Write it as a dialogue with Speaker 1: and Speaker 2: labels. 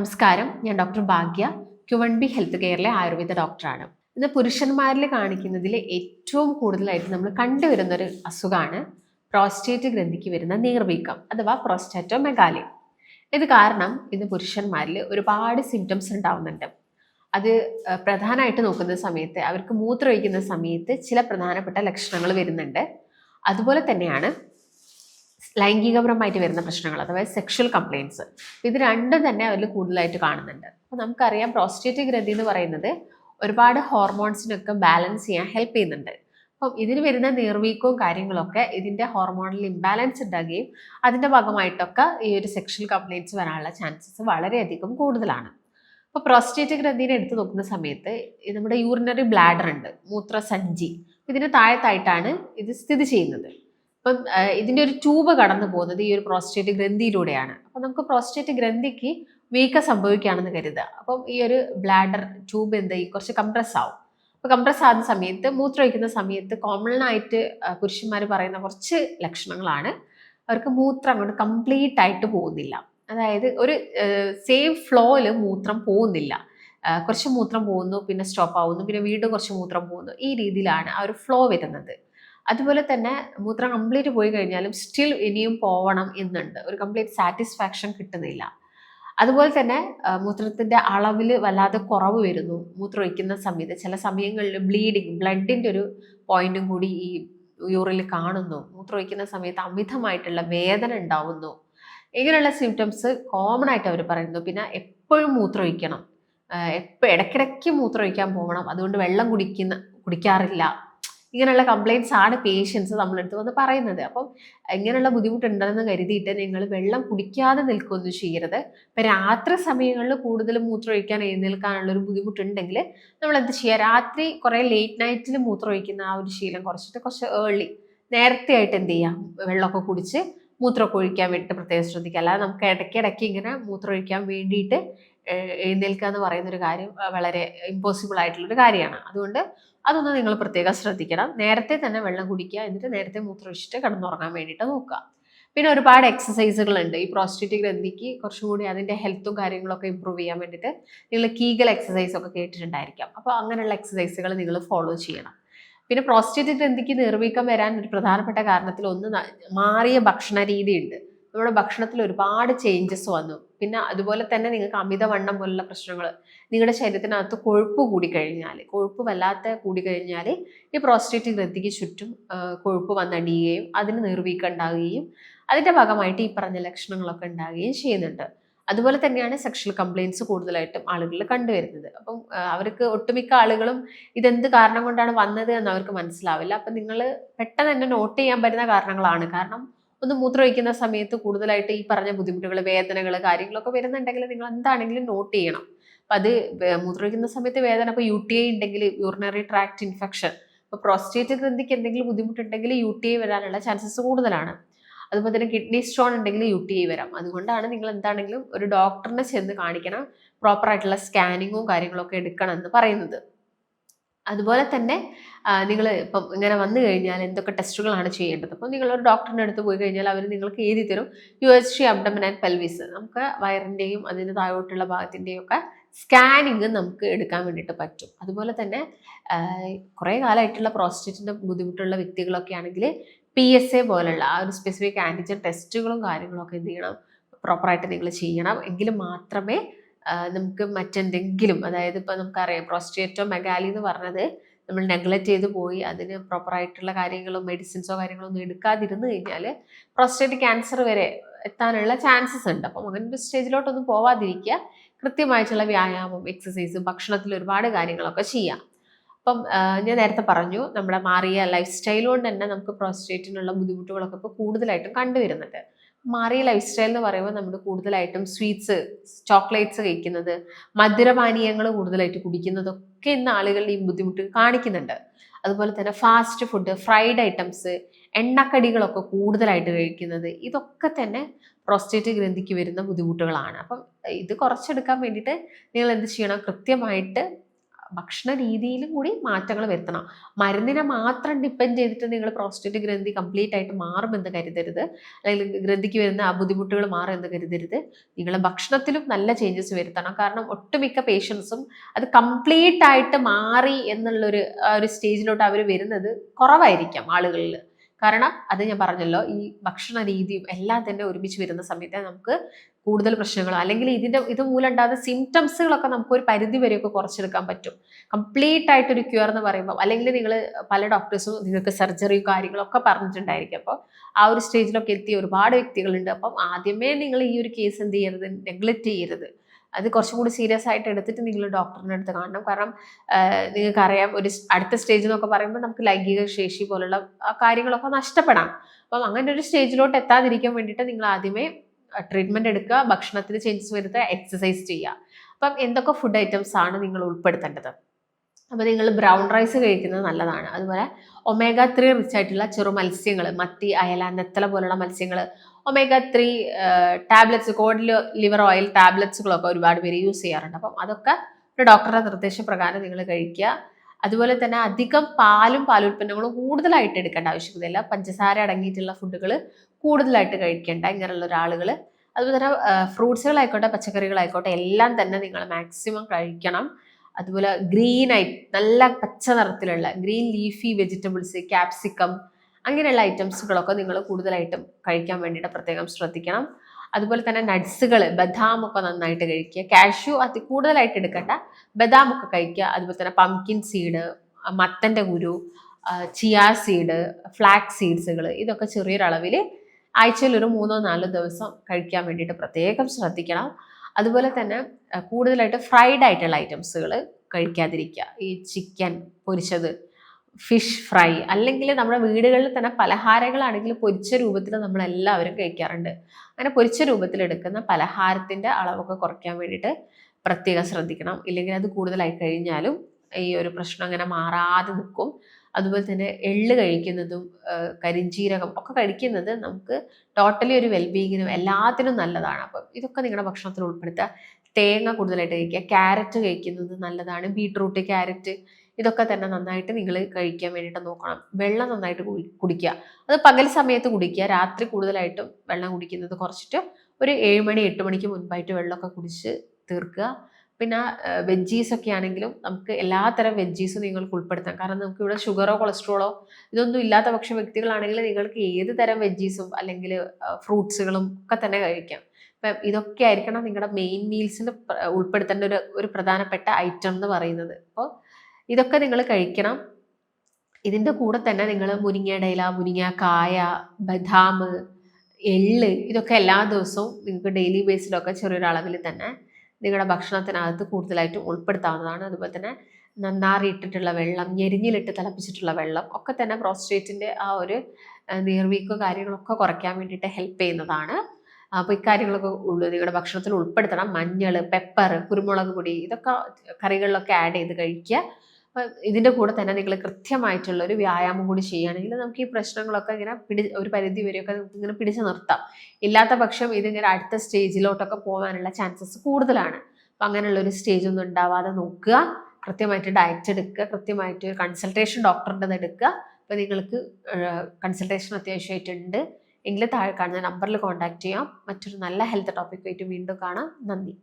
Speaker 1: നമസ്കാരം. ഞാൻ doctor Bhagya Q one B health കെയറിലെ Ayurveda ഡോക്ടറാണ്. ഇന്ന് പുരുഷന്മാരിൽ കാണിക്കുന്നതിൽ ഏറ്റവും കൂടുതലായിട്ട് നമ്മൾ കണ്ടുവരുന്ന ഒരു അസുഖമാണ് പ്രോസ്റ്റേറ്റ് ഗ്രന്ഥിക്ക് വരുന്ന നീർവീക്കം അഥവാ പ്രോസ്റ്റാറ്റോ മെഗാലി ഇത് കാരണം ഇന്ന് പുരുഷന്മാരിൽ ഒരുപാട് സിംറ്റംസ് ഉണ്ടാവുന്നുണ്ട്. അത് പ്രധാനമായിട്ട് നോക്കുന്ന സമയത്ത് അവർക്ക് മൂത്രമൊഴിക്കുന്ന സമയത്ത് ചില പ്രധാനപ്പെട്ട ലക്ഷണങ്ങൾ വരുന്നുണ്ട്. അതുപോലെ തന്നെയാണ് ലൈംഗികപരമായിട്ട് വരുന്ന പ്രശ്നങ്ങൾ അഥവാ സെക്ഷൽ കംപ്ലയിൻസ് ഇത് രണ്ടും തന്നെ അവരിൽ കൂടുതലായിട്ട് കാണുന്നുണ്ട്. അപ്പോൾ നമുക്കറിയാം പ്രോസ്റ്റേറ്റ് ഗ്രന്ഥി എന്ന് പറയുന്നത് ഒരുപാട് ഹോർമോൺസിനൊക്കെ ബാലൻസ് ചെയ്യാൻ ഹെൽപ്പ് ചെയ്യുന്നുണ്ട്. അപ്പം ഇതിന് വരുന്ന നീർവീക്കവും കാര്യങ്ങളൊക്കെ ഇതിന്റെ ഹോർമോണൽ ഇംബാലൻസ് ഉണ്ടാകുകയും അതിന്റെ ഭാഗമായിട്ടൊക്കെ ഈ ഒരു സെക്ഷൽ കംപ്ലയിൻസ് വരാനുള്ള ചാൻസസ് വളരെയധികം കൂടുതലാണ്. അപ്പോൾ പ്രോസ്റ്റേറ്റ് ഗ്രന്ഥിനെ എടുത്തു നോക്കുന്ന സമയത്ത് നമ്മുടെ യൂറിനറി ബ്ലാഡർ ഉണ്ട് മൂത്രസഞ്ചി. ഇതിന് താഴത്തായിട്ടാണ് ഇത് സ്ഥിതി ചെയ്യുന്നത്. അപ്പം ഇതിന്റെ ഒരു ട്യൂബ് കടന്നു പോകുന്നത് ഈ ഒരു പ്രോസ്റ്റേറ്റ് ഗ്രന്ഥിയിലൂടെയാണ്. അപ്പം നമുക്ക് പ്രോസ്റ്റേറ്റ് ഗ്രന്ഥിക്ക് വീക്കം സംഭവിക്കുകയാണെന്ന് കരുതുക. അപ്പം ഈ ഒരു ബ്ലാഡർ ട്യൂബ് എന്ത് ചെയ്യും? കുറച്ച് കംപ്രസ് ആവും. അപ്പോൾ കംപ്രസ് ആകുന്ന സമയത്ത് മൂത്രമൊഴിക്കുന്ന സമയത്ത് കോമൺ ആയിട്ട് പുരുഷന്മാർ പറയുന്ന കുറച്ച് ലക്ഷണങ്ങളാണ്. അവർക്ക് മൂത്രം അങ്ങോട്ട് കംപ്ലീറ്റ് ആയിട്ട് പോകുന്നില്ല. അതായത് ഒരു സെയിം ഫ്ലോയിൽ മൂത്രം പോകുന്നില്ല. കുറച്ച് മൂത്രം പോകുന്നു പിന്നെ സ്റ്റോപ്പ് ആവുന്നു പിന്നെ വീണ്ടും കുറച്ച് മൂത്രം പോകുന്നു. ഈ രീതിയിലാണ് ആ ഒരു ഫ്ലോ വരുന്നത്. അതുപോലെ തന്നെ മൂത്രം കംപ്ലീറ്റ് പോയി കഴിഞ്ഞാലും സ്റ്റിൽ ഇനിയും പോവണം എന്നുണ്ട്. ഒരു കംപ്ലീറ്റ് സാറ്റിസ്ഫാക്ഷൻ കിട്ടുന്നില്ല. അതുപോലെ തന്നെ മൂത്രത്തിന്റെ അളവിൽ വല്ലാതെ കുറവ് വരുന്നു. മൂത്രം ഒഴിക്കുന്ന സമയത്ത് ചില സമയങ്ങളിൽ ബ്ലീഡിങ് ബ്ലഡിന്റെ ഒരു പോയിന്റും കൂടി ഈ യൂറിൽ കാണുന്നു. മൂത്രം ഒഴിക്കുന്ന സമയത്ത് അമിതമായിട്ടുള്ള വേദന ഉണ്ടാവുന്നു. ഇങ്ങനെയുള്ള സിംറ്റംസ് കോമൺ ആയിട്ട് അവർ പറയുന്നു. പിന്നെ എപ്പോഴും മൂത്രം ഒഴിക്കണം. എപ്പോൾ ഇടയ്ക്കിടയ്ക്ക് മൂത്രം ഒഴിക്കാൻ പോകണം അതുകൊണ്ട് വെള്ളം കുടിക്കുന്ന കുടിക്കാറില്ല. ഇങ്ങനെയുള്ള കംപ്ലയിൻസ് ആണ് പേഷ്യൻസ് നമ്മളെടുത്ത് വന്ന് പറയുന്നത്. അപ്പം ഇങ്ങനെയുള്ള ബുദ്ധിമുട്ടുണ്ടെന്ന് കരുതിയിട്ട് നിങ്ങൾ വെള്ളം കുടിക്കാതെ നിൽക്കുകയൊന്നും ചെയ്യരുത്. ഇപ്പം രാത്രി സമയങ്ങളിൽ കൂടുതൽ മൂത്രം ഒഴിക്കാൻ എഴുന്നേൽക്കാനുള്ള ഒരു ബുദ്ധിമുട്ടുണ്ടെങ്കിൽ നമ്മൾ എന്ത് ചെയ്യുക? രാത്രി കുറേ ലേറ്റ് നൈറ്റിൽ മൂത്രം ഒഴിക്കുന്ന ആ ഒരു ശീലം കുറച്ചിട്ട് കുറച്ച് ഏർലി നേരത്തെ ആയിട്ട് എന്ത് ചെയ്യാം വെള്ളമൊക്കെ കുടിച്ച് മൂത്രമൊക്കെ ഒഴിക്കാൻ വേണ്ടിയിട്ട് പ്രത്യേകം ശ്രദ്ധിക്കുക. അല്ലാതെ നമുക്ക് ഇടയ്ക്കിടയ്ക്ക് ഇങ്ങനെ മൂത്രം ഒഴിക്കാൻ വേണ്ടിയിട്ട് എഴുന്നേൽക്കുക എന്ന് പറയുന്ന ഒരു കാര്യം വളരെ ഇമ്പോസിബിൾ ആയിട്ടുള്ളൊരു കാര്യമാണ്. അതുകൊണ്ട് അതൊന്ന് നിങ്ങൾ പ്രത്യേകം ശ്രദ്ധിക്കണം. നേരത്തെ തന്നെ വെള്ളം കുടിക്കുക എന്നിട്ട് നേരത്തെ മൂത്രം ഒഴിച്ചിട്ട് കിടന്നുറങ്ങാൻ വേണ്ടിയിട്ട് നോക്കുക. പിന്നെ ഒരുപാട് എക്സസൈസുകളുണ്ട് ഈ പ്രോസ്റ്റേറ്റ് ഗ്രന്ഥിക്ക് കുറച്ചും കൂടി അതിന്റെ ഹെൽത്തും കാര്യങ്ങളൊക്കെ ഇമ്പ്രൂവ് ചെയ്യാൻ വേണ്ടിയിട്ട് നിങ്ങൾ കീഗൽ എക്സസൈസ് ഒക്കെ കേട്ടിട്ടുണ്ടായിരിക്കാം. അപ്പോൾ അങ്ങനെയുള്ള എക്സസൈസുകൾ നിങ്ങൾ ഫോളോ ചെയ്യണം. പിന്നെ പ്രോസ്റ്റേറ്റ് ഗ്രന്ഥിക്ക് നിർവീക്കം വരാൻ ഒരു പ്രധാനപ്പെട്ട കാരണത്തിൽ ഒന്ന് മാറിയ ഭക്ഷണ രീതിയുണ്ട് നമ്മുടെ ഭക്ഷണത്തിൽ ഒരുപാട് ചേഞ്ചസ് വന്നു. പിന്നെ അതുപോലെ തന്നെ നിങ്ങൾക്ക് അമിതവണ്ണം പോലുള്ള പ്രശ്നങ്ങൾ നിങ്ങളുടെ ശരീരത്തിനകത്ത് കൊഴുപ്പ് കൂടിക്കഴിഞ്ഞാൽ കൊഴുപ്പ് വല്ലാത്ത കൂടിക്കഴിഞ്ഞാൽ ഈ പ്രോസ്റ്റേറ്റ് ഗ്രന്ഥിക്ക് ചുറ്റും കൊഴുപ്പ് വന്നടിയുകയും അതിന് നിർവീക്കം ഉണ്ടാകുകയും അതിന്റെ ഭാഗമായിട്ട് ഈ പറഞ്ഞ ലക്ഷണങ്ങളൊക്കെ ഉണ്ടാകുകയും ചെയ്യുന്നുണ്ട്. അതുപോലെ തന്നെയാണ് സെക്ഷൽ കംപ്ലയിൻസ് കൂടുതലായിട്ടും ആളുകളിൽ കണ്ടുവരുന്നത്. അപ്പം അവർക്ക് ഒട്ടുമിക്ക ആളുകളും ഇതെന്ത് കാരണം കൊണ്ടാണ് വന്നത് എന്ന് അവർക്ക് മനസ്സിലാവില്ല. അപ്പം നിങ്ങൾ പെട്ടെന്ന് തന്നെ നോട്ട് ചെയ്യാൻ പറ്റുന്ന കാരണങ്ങളാണ്. കാരണം ഒന്ന് മൂത്രമൊഴിക്കുന്ന സമയത്ത് കൂടുതലായിട്ട് ഈ പറഞ്ഞ ബുദ്ധിമുട്ടുകൾ വേദനകൾ കാര്യങ്ങളൊക്കെ വരുന്നുണ്ടെങ്കിൽ നിങ്ങൾ എന്താണെങ്കിലും നോട്ട് ചെയ്യണം. അപ്പം അത് മൂത്രമൊഴിക്കുന്ന സമയത്ത് വേദന ഇപ്പോൾ യു ടി ഐ ഉണ്ടെങ്കിൽ യൂറിനറി ട്രാക്ട് ഇൻഫെക്ഷൻ ഇപ്പോൾ പ്രോസ്റ്റേറ്റ് ഗ്രന്ഥിക്ക് എന്തെങ്കിലും ബുദ്ധിമുട്ടുണ്ടെങ്കിൽ യു ടി ഐ വരാനുള്ള ചാൻസസ് കൂടുതലാണ്. അതുപോലെ തന്നെ കിഡ്നി സ്റ്റോൺ ഉണ്ടെങ്കിൽ യു ടി ഐ വരാം. അതുകൊണ്ടാണ് നിങ്ങൾ എന്താണെങ്കിലും ഒരു ഡോക്ടറിനെ ചെന്ന് കാണിക്കണം. പ്രോപ്പറായിട്ടുള്ള സ്കാനിങ്ങും കാര്യങ്ങളൊക്കെ എടുക്കണം എന്ന് പറയുന്നത്. അതുപോലെ തന്നെ നിങ്ങൾ ഇപ്പം ഇങ്ങനെ വന്നു കഴിഞ്ഞാൽ എന്തൊക്കെ ടെസ്റ്റുകളാണ് ചെയ്യേണ്ടത്? അപ്പോൾ നിങ്ങളൊരു ഡോക്ടറിന്റെ അടുത്ത് പോയി കഴിഞ്ഞാൽ അവർ നിങ്ങൾക്ക് എഴുതി തരും. U S G abdomen and pelvis നമുക്ക് വയറിന്റെയും അതിന് താഴോട്ടുള്ള ഭാഗത്തിന്റെയും ഒക്കെ സ്കാനിങ് നമുക്ക് എടുക്കാൻ വേണ്ടിയിട്ട് പറ്റും. അതുപോലെ തന്നെ കുറേ കാലമായിട്ടുള്ള പ്രോസ്റ്റേറ്റിന്റെ ബുദ്ധിമുട്ടുള്ള വ്യക്തികളൊക്കെ ആണെങ്കിൽ പി എസ് എ പോലുള്ള ആ ഒരു സ്പെസിഫിക് ആന്റിജൻ ടെസ്റ്റുകളും കാര്യങ്ങളൊക്കെ എന്ത് ചെയ്യണം? പ്രോപ്പറായിട്ട് നിങ്ങൾ ചെയ്യണം. എങ്കിൽ മാത്രമേ നമുക്ക് മറ്റെന്തെങ്കിലും അതായത് ഇപ്പം നമുക്കറിയാം പ്രോസ്റ്റേറ്റോ മെഗാലി എന്ന് പറഞ്ഞത് നമ്മൾ നെഗ്ലക്റ്റ് ചെയ്ത് പോയി അതിന് പ്രോപ്പറായിട്ടുള്ള കാര്യങ്ങളോ മെഡിസിൻസോ കാര്യങ്ങളോ ഒന്നും എടുക്കാതിരുന്നു കഴിഞ്ഞാൽ പ്രോസ്റ്റേറ്റ് ക്യാൻസർ വരെ എത്താനുള്ള ചാൻസസ് ഉണ്ട്. അപ്പം ഒരു സ്റ്റേജിലോട്ടൊന്നും പോവാതിരിക്കുക കൃത്യമായിട്ടുള്ള വ്യായാമം എക്സസൈസ് ഭക്ഷണത്തിൽ ഒരുപാട് കാര്യങ്ങളൊക്കെ ചെയ്യാം. അപ്പം ഞാൻ നേരത്തെ പറഞ്ഞു നമ്മുടെ മാറിയ ലൈഫ് സ്റ്റൈൽ കൊണ്ട് തന്നെ നമുക്ക് പ്രോസ്റ്റേറ്റിനുള്ള ബുദ്ധിമുട്ടുകളൊക്കെ ഇപ്പോൾ കൂടുതലായിട്ടും കണ്ടുവരുന്നുണ്ട്. മാറിയ ലൈഫ് സ്റ്റൈൽ എന്ന് പറയുമ്പോൾ നമ്മൾ കൂടുതലായിട്ടും സ്വീറ്റ്സ് ചോക്ലേറ്റ്സ് കഴിക്കുന്നത് മധുരപാനീയങ്ങൾ കൂടുതലായിട്ട് കുടിക്കുന്നതൊക്കെ ഇന്ന് ആളുകളുടെ ഈ ബുദ്ധിമുട്ട് കാണിക്കുന്നുണ്ട്. അതുപോലെ തന്നെ ഫാസ്റ്റ് ഫുഡ് ഫ്രൈഡ് ഐറ്റംസ് എണ്ണക്കടികളൊക്കെ കൂടുതലായിട്ട് കഴിക്കുന്നത് ഇതൊക്കെ തന്നെ പ്രോസ്റ്റേറ്റ് ഗ്രന്ഥിക്ക് വരുന്ന ബുദ്ധിമുട്ടുകളാണ്. അപ്പം ഇത് കുറച്ചെടുക്കാൻ വേണ്ടിയിട്ട് നിങ്ങൾ എന്ത് ചെയ്യണം? കൃത്യമായിട്ട് ഭക്ഷണ രീതിയിലും കൂടി മാറ്റങ്ങൾ വരുത്തണം. മരുന്നിനെ മാത്രം ഡിപ്പെൻഡ് ചെയ്തിട്ട് നിങ്ങൾ പ്രോസ്റ്റേറ്റ് ഗ്രന്ഥി കംപ്ലീറ്റ് ആയിട്ട് മാറുമെന്ന് കരുതരുത്. അല്ലെങ്കിൽ ഗ്രന്ഥിക്ക് വരുന്ന ആ ബുദ്ധിമുട്ടുകൾ മാറുമെന്ന് കരുതരുത്. നിങ്ങൾ ഭക്ഷണത്തിലും നല്ല ചേഞ്ചസ് വരുത്തണം. കാരണം ഒട്ടുമിക്ക പേഷ്യൻസും അത് കംപ്ലീറ്റ് ആയിട്ട് മാറി എന്നുള്ളൊരു ഒരു സ്റ്റേജിലോട്ട് അവർ വരുന്നത് കുറവായിരിക്കാം ആളുകളിൽ കാരണം അത് ഞാൻ പറഞ്ഞല്ലോ ഈ ഭക്ഷണ രീതിയും എല്ലാം തന്നെ ഒരുമിച്ച് വരുന്ന സമയത്ത് നമുക്ക് കൂടുതൽ പ്രശ്നങ്ങൾ അല്ലെങ്കിൽ ഇതിന്റെ ഇത് മൂലം ഉണ്ടാകുന്ന സിംറ്റംസുകളൊക്കെ നമുക്ക് ഒരു പരിധി വരെയൊക്കെ കുറച്ചെടുക്കാൻ പറ്റും. കംപ്ലീറ്റ് ആയിട്ട് ഒരു ക്യൂർ എന്ന് പറയുമ്പോൾ അല്ലെങ്കിൽ നിങ്ങൾ പല ഡോക്ടേഴ്സും നിങ്ങൾക്ക് സർജറിയും കാര്യങ്ങളൊക്കെ പറഞ്ഞിട്ടുണ്ടായിരിക്കും. അപ്പോൾ ആ ഒരു സ്റ്റേജിലൊക്കെ എത്തിയ ഒരുപാട് വ്യക്തികളുണ്ട്. അപ്പം ആദ്യമേ നിങ്ങൾ ഈ ഒരു കേസ് എന്ത് ചെയ്യരുത് നെഗ്ലക്റ്റ് ചെയ്യരുത്. അത് കുറച്ചും കൂടി സീരിയസ് ആയിട്ട് എടുത്തിട്ട് നിങ്ങൾ ഡോക്ടറിന്റെ അടുത്ത് കാണണം. കാരണം നിങ്ങൾക്കറിയാം ഒരു അടുത്ത സ്റ്റേജ് എന്നൊക്കെ പറയുമ്പോൾ നമുക്ക് ലൈംഗിക ശേഷി പോലുള്ള കാര്യങ്ങളൊക്കെ നഷ്ടപ്പെടാം. അപ്പം അങ്ങനെ ഒരു സ്റ്റേജിലോട്ട് എത്താതിരിക്കാൻ വേണ്ടിയിട്ട് നിങ്ങൾ ആദ്യമേ ട്രീറ്റ്മെന്റ് എടുക്കുക ഭക്ഷണത്തിന് ചേഞ്ചസ് വരുത്തുക എക്സസൈസ് ചെയ്യുക. അപ്പം എന്തൊക്കെ ഫുഡ് ഐറ്റംസ് ആണ് നിങ്ങൾ ഉൾപ്പെടുത്തേണ്ടത്? അപ്പോൾ നിങ്ങൾ ബ്രൗൺ റൈസ് കഴിക്കുന്നത് നല്ലതാണ്. അതുപോലെ ഒമേഗ ത്രീ റിച്ച് ആയിട്ടുള്ള ചെറു മത്സ്യങ്ങൾ മത്തി അയല നെത്തല പോലുള്ള മത്സ്യങ്ങൾ omega three tablets cod liver oil ടാബ്ലറ്റ്സുകളൊക്കെ ഒരുപാട് പേര് യൂസ് ചെയ്യാറുണ്ട്. അപ്പം അതൊക്കെ ഒരു ഡോക്ടറുടെ നിർദ്ദേശപ്രകാരം നിങ്ങൾ കഴിക്കുക. അതുപോലെ തന്നെ അധികം പാലും പാലുൽപ്പന്നങ്ങളും കൂടുതലായിട്ട് എടുക്കേണ്ട ആവശ്യമില്ല പഞ്ചസാര അടങ്ങിയിട്ടുള്ള ഫുഡുകൾ കൂടുതലായിട്ട് കഴിക്കേണ്ട ഇങ്ങനെയുള്ള ഒരാളുകൾ അതുപോലെ തന്നെ ഫ്രൂട്ട്സുകളായിക്കോട്ടെ പച്ചക്കറികളായിക്കോട്ടെ എല്ലാം തന്നെ നിങ്ങൾ മാക്സിമം കഴിക്കണം. അതുപോലെ ഗ്രീൻ ആയി നല്ല പച്ച നിറത്തിലുള്ള ഗ്രീൻ ലീഫി വെജിറ്റബിൾസ് ക്യാപ്സിക്കം അങ്ങനെയുള്ള ഐറ്റംസുകളൊക്കെ നിങ്ങൾ കൂടുതലായിട്ടും കഴിക്കാൻ വേണ്ടിയിട്ട് പ്രത്യേകം ശ്രദ്ധിക്കണം. അതുപോലെ തന്നെ നട്ട്സുകൾ ബദാം ഒക്കെ നന്നായിട്ട് കഴിക്കുക. കാഷ്യൂ അതി കൂടുതലായിട്ട് എടുക്കണ്ട. ബദാം ഒക്കെ കഴിക്കുക. അതുപോലെ തന്നെ പംകിൻ സീഡ് മത്തന്റെ കുരു ചിയാ സീഡ് ഫ്ലാക്സ് സീഡ്സുകൾ ഇതൊക്കെ ചെറിയൊരളവിൽ ആഴ്ചയിൽ ഒരു മൂന്നോ നാലോ ദിവസം കഴിക്കാൻ വേണ്ടിയിട്ട് പ്രത്യേകം ശ്രദ്ധിക്കണം. അതുപോലെ തന്നെ കൂടുതലായിട്ട് ഫ്രൈഡ് ആയിട്ടുള്ള ഐറ്റംസുകൾ കഴിക്കാതിരിക്കുക. ഈ ചിക്കൻ പൊരിച്ചത് ഫിഷ് ഫ്രൈ അല്ലെങ്കിൽ നമ്മുടെ വീടുകളിൽ തന്നെ പലഹാരങ്ങളാണെങ്കിൽ പൊരിച്ച രൂപത്തിൽ നമ്മൾ എല്ലാവരും കഴിക്കാറുണ്ട്. അങ്ങനെ പൊരിച്ച രൂപത്തിൽ എടുക്കുന്ന പലഹാരത്തിന്റെ അളവൊക്കെ കുറയ്ക്കാൻ വേണ്ടിയിട്ട് പ്രത്യേകം ശ്രദ്ധിക്കണം. ഇല്ലെങ്കിൽ അത് കൂടുതലായി കഴിഞ്ഞാലും ഈ ഒരു പ്രശ്നം അങ്ങനെ മാറാതെ നിൽക്കും. അതുപോലെ തന്നെ എള്ള് കഴിക്കുന്നതും കരിഞ്ചീരകം ഒക്കെ കഴിക്കുന്നത് നമുക്ക് ടോട്ടലി ഒരു വെൽബീങ്ങിനും എല്ലാത്തിനും നല്ലതാണ്. അപ്പം ഇതൊക്കെ നിങ്ങളുടെ ഭക്ഷണത്തിൽ ഉൾപ്പെടുത്തുക. തേങ്ങ കൂടുതലായിട്ട് കഴിക്കുക. ക്യാരറ്റ് കഴിക്കുന്നത് നല്ലതാണ്. ബീട്രൂട്ട് ക്യാരറ്റ് ഇതൊക്കെ തന്നെ നന്നായിട്ട് നിങ്ങൾ കഴിക്കാൻ വേണ്ടിയിട്ട് നോക്കണം. വെള്ളം നന്നായിട്ട് കുടിക്കുക. അത് പകൽ സമയത്ത് കുടിക്കുക. രാത്രി കൂടുതലായിട്ടും വെള്ളം കുടിക്കുന്നത് കുറച്ചിട്ട് ഒരു ഏഴ് മണി എട്ട് മണിക്ക് മുൻപായിട്ട് വെള്ളമൊക്കെ കുടിച്ച് തീർക്കുക. പിന്നെ വെജീസ് ആണെങ്കിലും നമുക്ക് എല്ലാത്തരം വെജീസും നിങ്ങൾക്ക് ഉൾപ്പെടുത്താം. കാരണം നമുക്ക് ഇവിടെ ഷുഗറോ കൊളസ്ട്രോളോ ഇതൊന്നും ഇല്ലാത്ത പക്ഷം വ്യക്തികളാണെങ്കിൽ നിങ്ങൾക്ക് ഏത് തരം വെജീസും അല്ലെങ്കിൽ ഫ്രൂട്ട്സുകളും ഒക്കെ തന്നെ കഴിക്കാം. ഇപ്പം ഇതൊക്കെ ആയിരിക്കണം നിങ്ങളുടെ മെയിൻ മീൽസിൽ ഉൾപ്പെടുത്തേണ്ട ഒരു ഒരു പ്രധാനപ്പെട്ട ഐറ്റം എന്ന് പറയുന്നത്. അപ്പോൾ ഇതൊക്കെ നിങ്ങൾ കഴിക്കണം. ഇതിന്റെ കൂടെ തന്നെ നിങ്ങൾ മുരിങ്ങയുടെ ഇല മുരിങ്ങക്കായ ബദാം എൾ ഇതൊക്കെ എല്ലാ ദിവസവും നിങ്ങൾക്ക് ഡെയിലി ബേസിലൊക്കെ ചെറിയൊരളവിൽ തന്നെ നിങ്ങളുടെ ഭക്ഷണത്തിനകത്ത് കൂടുതലായിട്ടും ഉൾപ്പെടുത്താവുന്നതാണ്. അതുപോലെ തന്നെ നന്നാറി ഇട്ടിട്ടുള്ള വെള്ളം ഞെരിഞ്ഞിലിട്ട് തിളപ്പിച്ചിട്ടുള്ള വെള്ളം ഒക്കെ തന്നെ പ്രോസ്റ്റേറ്റിന്റെ ആ ഒരു നീർവീക്കോ കാര്യങ്ങളൊക്കെ കുറയ്ക്കാൻ വേണ്ടിയിട്ട് ഹെൽപ്പ് ചെയ്യുന്നതാണ്. അപ്പോൾ ഇക്കാര്യങ്ങളൊക്കെ നിങ്ങളുടെ ഭക്ഷണത്തിൽ ഉൾപ്പെടുത്തണം. മഞ്ഞൾ പെപ്പർ കുരുമുളക് പൊടി ഇതൊക്കെ കറികളിലൊക്കെ ആഡ് ചെയ്ത് കഴിക്കുക. ഇതിന്റെ കൂടെ തന്നെ നിങ്ങൾ കൃത്യമായിട്ടുള്ള ഒരു വ്യായാമം കൂടി ചെയ്യുകയാണെങ്കിൽ നമുക്ക് ഈ പ്രശ്നങ്ങളൊക്കെ ഇങ്ങനെ പിടി ഒരു പരിധി വരെയൊക്കെ നമുക്ക് ഇങ്ങനെ പിടിച്ചു നിർത്താം. ഇല്ലാത്ത പക്ഷം ഇതിങ്ങനെ അടുത്ത സ്റ്റേജിലോട്ടൊക്കെ പോകാനുള്ള ചാൻസസ് കൂടുതലാണ്. അപ്പം അങ്ങനെയുള്ള ഒരു സ്റ്റേജ് ഒന്നും ഉണ്ടാവാതെ നോക്കുക. കൃത്യമായിട്ട് ഡയറ്റ് എടുക്കുക. കൃത്യമായിട്ട് ഒരു കൺസൾട്ടേഷൻ ഡോക്ടറിന്റെ എടുക്കുക. അപ്പോൾ നിങ്ങൾക്ക് കൺസൾട്ടേഷൻ അത്യാവശ്യമായിട്ടുണ്ട്. എങ്കിൽ താഴെ കാണുന്ന നമ്പറിൽ കോൺടാക്ട് ചെയ്യാം. മറ്റൊരു നല്ല ഹെൽത്ത് ടോപ്പിക്കുമായിട്ട് വീണ്ടും കാണാം. നന്ദി.